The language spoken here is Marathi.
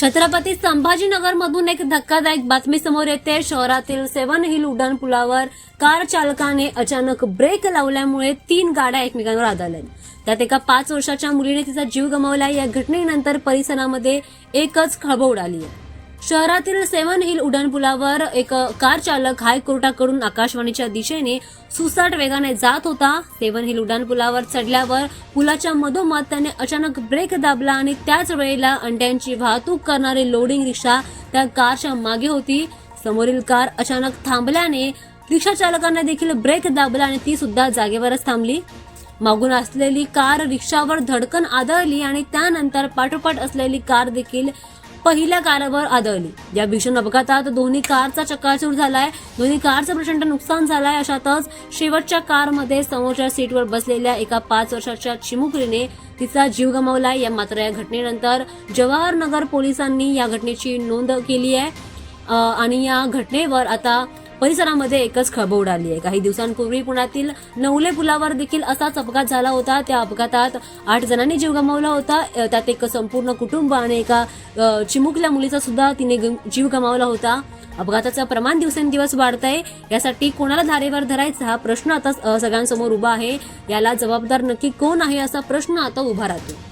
छत्रपती संभाजीनगर मधून एक धक्कादायक बातमी समोर येते. शहरातील सेवन हिल उड्डाण पुलावर कार चालकाने अचानक ब्रेक लावल्यामुळे तीन गाड्या एकमेकांवर आदळल्या. त्यात एका पाच वर्षाच्या मुलीने तिचा जीव गमावला. या घटनेनंतर परिसरामध्ये एकच खळबळ उडाली आहे. शहरातील सेवन हिल उड्डाणपुलावर एक कार चालक हायकोर्टाकडून आकाशवाणीच्या दिशेने सुसाट वेगाने जात होता. सेवन हिल उड्डाणपुलावर चढल्यावर पुलाच्या मधोमध त्याने अचानक ब्रेक दाबला आणि त्याच वेळेला अंड्यांची वाहतूक करणारी लोडिंग रिक्षा त्या कारच्या मागे होती. समोरील कार अचानक थांबल्याने रिक्षा चालकाने देखील ब्रेक दाबला आणि ती सुद्धा जागेवरच थांबली. मागून असलेली कार रिक्षावर धडकन आदळली आणि त्यानंतर पाठोपाठ असलेली कार देखील पहिल्या कारवर आदळली. या भीषण अपघातात दोन्ही कारचा चक्काचूर झालाय. दोन्ही कारचं प्रचंड नुकसान झालंय. अशातच शेवटच्या कारमध्ये समोरच्या सीटवर बसलेल्या एका पाच वर्षाच्या चिमुकलीने तिचा जीव गमावलाय या मात्र या घटनेनंतर जवाहरनगर पोलिसांनी या घटनेची नोंद केली आहे. आणि या घटनेवर आता परिसरामध्ये एकच खळबळ उडाली आहे. काही दिवसांपूर्वी पुण्यातील नवले पुलावर देखील असाच अपघात झाला होता. त्या अपघातात आठ जणांनी जीव गमावला होता. त्यात एक संपूर्ण कुटुंब आणि एका चिमुकल्या मुलीचा सुद्धा तिने जीव गमावला होता. अपघाताचं प्रमाण दिवसेंदिवस वाढत आहे यासाठी कोणाला धारेवर धरायचा हा प्रश्न आता सगळ्यांसमोर उभा आहे. याला जबाबदार नक्की कोण आहे असा प्रश्न आता उभा राहतो